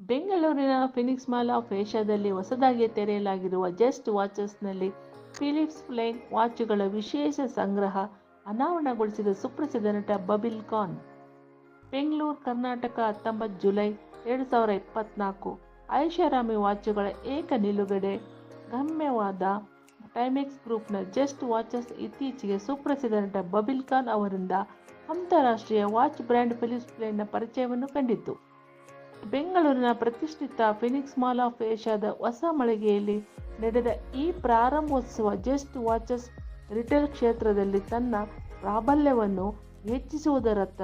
ಬೆಂಗಳೂರಿನ Phoenix mall of ಏಷ್ಯಾದಲ್ಲಿ ಹೊಸದಾಗಿ ತೆರೆಯಲಾಗಿರುವ ಜಸ್ಟ್ ವಾಚಸ್ನಲ್ಲಿ ಫಿಲಿಪ್ಸ್ ಫ್ಲೈನ್ ವಾಚುಗಳ ವಿಶೇಷ ಸಂಗ್ರಹ ಅನಾವರಣಗೊಳಿಸಿದ ಸುಪ್ರಸಿದ್ಧ ನಟ ಬಬಿಲ್ ಖಾನ್ ಬೆಂಗಳೂರು, ಕರ್ನಾಟಕ, ಹತ್ತೊಂಬತ್ತು ಜುಲೈ ಎರಡು ಸಾವಿರ ಇಪ್ಪತ್ತ್ನಾಲ್ಕು ಐಷಾರಾಮಿ ವಾಚುಗಳ ಏಕ ನಿಲುಗಡೆ ಗಮ್ಯವಾದ ಟೈಮೆಕ್ಸ್ ಗ್ರೂಪ್ನ ಜಸ್ಟ್ ವಾಚಸ್ ಇತ್ತೀಚೆಗೆ ಸುಪ್ರಸಿದ್ಧ ನಟ ಬಬಿಲ್ ಖಾನ್ ಅವರಿಂದ ಅಂತಾರಾಷ್ಟ್ರೀಯ ವಾಚ್ ಬ್ರ್ಯಾಂಡ್ ಫಿಲಿಪ್ಸ್ ಪ್ಲೇನ್ನ ಪರಿಚಯವನ್ನು ಕಂಡಿತು ಬೆಂಗಳೂರಿನ ಪ್ರತಿಷ್ಠಿತ ಫಿನಿಕ್ಸ್ ಮಾಲ್ ಆಫ್ ಏಷ್ಯಾದ ಹೊಸ ಮಳಿಗೆಯಲ್ಲಿ ನಡೆದ ಈ ಪ್ರಾರಂಭೋತ್ಸವ ಜಸ್ಟ್ ವಾಚಸ್ ರಿಟೇಲ್ ಕ್ಷೇತ್ರದಲ್ಲಿ ತನ್ನ ಪ್ರಾಬಲ್ಯವನ್ನು ಹೆಚ್ಚಿಸುವುದರತ್ತ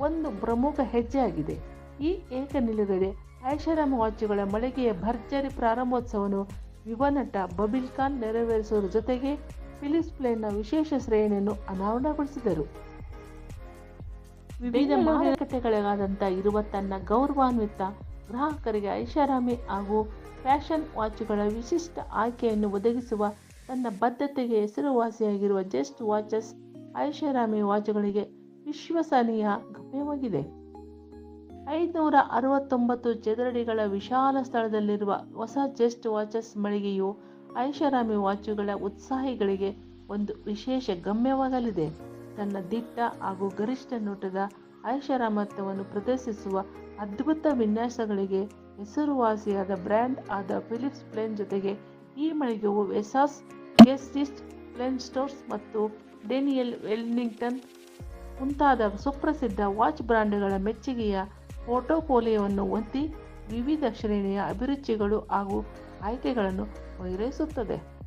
ಒಂದು ಪ್ರಮುಖ ಹೆಜ್ಜೆಯಾಗಿದೆ. ಈ ಏಕ ನಿಲುಗಡೆ ಐಷಾರಾಮ ವಾಚುಗಳ ಮಳಿಗೆಯ ಭರ್ಜರಿ ಪ್ರಾರಂಭೋತ್ಸವವನ್ನು ಯುವ ನಟ ಬಬಿಲ್ ಖಾನ್ ನೆರವೇರಿಸುವುದರ ಜೊತೆಗೆ ಫಿಲಿಪ್ಸ್ ಪ್ಲೇನ್ನ ವಿಶೇಷ ಶ್ರೇಣಿಯನ್ನು ಅನಾವರಣಗೊಳಿಸಿದರು. ವಿವಿಧ ಮಾರುಕಟ್ಟೆಗಳಿಗಾದಂಥ ಇರುವ ತನ್ನ ಗೌರವಾನ್ವಿತ ಗ್ರಾಹಕರಿಗೆ ಐಷಾರಾಮಿ ಹಾಗೂ ಫ್ಯಾಷನ್ ವಾಚ್ಗಳ ವಿಶಿಷ್ಟ ಆಯ್ಕೆಯನ್ನು ಒದಗಿಸುವ ತನ್ನ ಬದ್ಧತೆಗೆ ಹೆಸರುವಾಸಿಯಾಗಿರುವ ಜಸ್ಟ್ ವಾಚಸ್ ಐಷಾರಾಮಿ ವಾಚ್ಗಳಿಗೆ ವಿಶ್ವಸನೀಯ ಗಮ್ಯವಾಗಿದೆ. ಐದುನೂರ ಅರವತ್ತೊಂಬತ್ತು ಚದರಡಿಗಳ ವಿಶಾಲ ಸ್ಥಳದಲ್ಲಿರುವ ಹೊಸ ಜಸ್ಟ್ ವಾಚಸ್ ಮಳಿಗೆಯು ಐಷಾರಾಮಿ ವಾಚುಗಳ ಉತ್ಸಾಹಿಗಳಿಗೆ ಒಂದು ವಿಶೇಷ ಗಮ್ಯವಾಗಲಿದೆ. ತನ್ನ ದಿಟ್ಟ ಹಾಗೂ ಗರಿಷ್ಠ ನೋಟದ ಐಷಾರಾಮತ್ವವನ್ನು ಪ್ರದರ್ಶಿಸುವ ಅದ್ಭುತ ವಿನ್ಯಾಸಗಳಿಗೆ ಹೆಸರುವಾಸಿಯಾದ ಬ್ರ್ಯಾಂಡ್ ಆದ ಫಿಲಿಪ್ಸ್ ಪ್ಲೇನ್ ಜೊತೆಗೆ ಈ ಮಳಿಗೆಯು ವೆಸಾಸ್ ಗೆಸ್ಟಿಸ್ಟ್ ಪ್ಲೇನ್ ಸ್ಟೋರ್ಸ್ ಮತ್ತು ಡೇನಿಯಲ್ ವೆಲ್ಲಿಂಗ್ಟನ್ ಮುಂತಾದ ಸುಪ್ರಸಿದ್ಧ ವಾಚ್ ಬ್ರ್ಯಾಂಡ್ಗಳ ಮೆಚ್ಚುಗೆಯ ಪೋರ್ಟೋಫೋಲಿಯೋವನ್ನು ಹೊಂದಿ ವಿವಿಧ ಶ್ರೇಣಿಯ ಅಭಿರುಚಿಗಳು ಹಾಗೂ ಆಯ್ಕೆಗಳನ್ನು ಪೂರೈಸುತ್ತದೆ.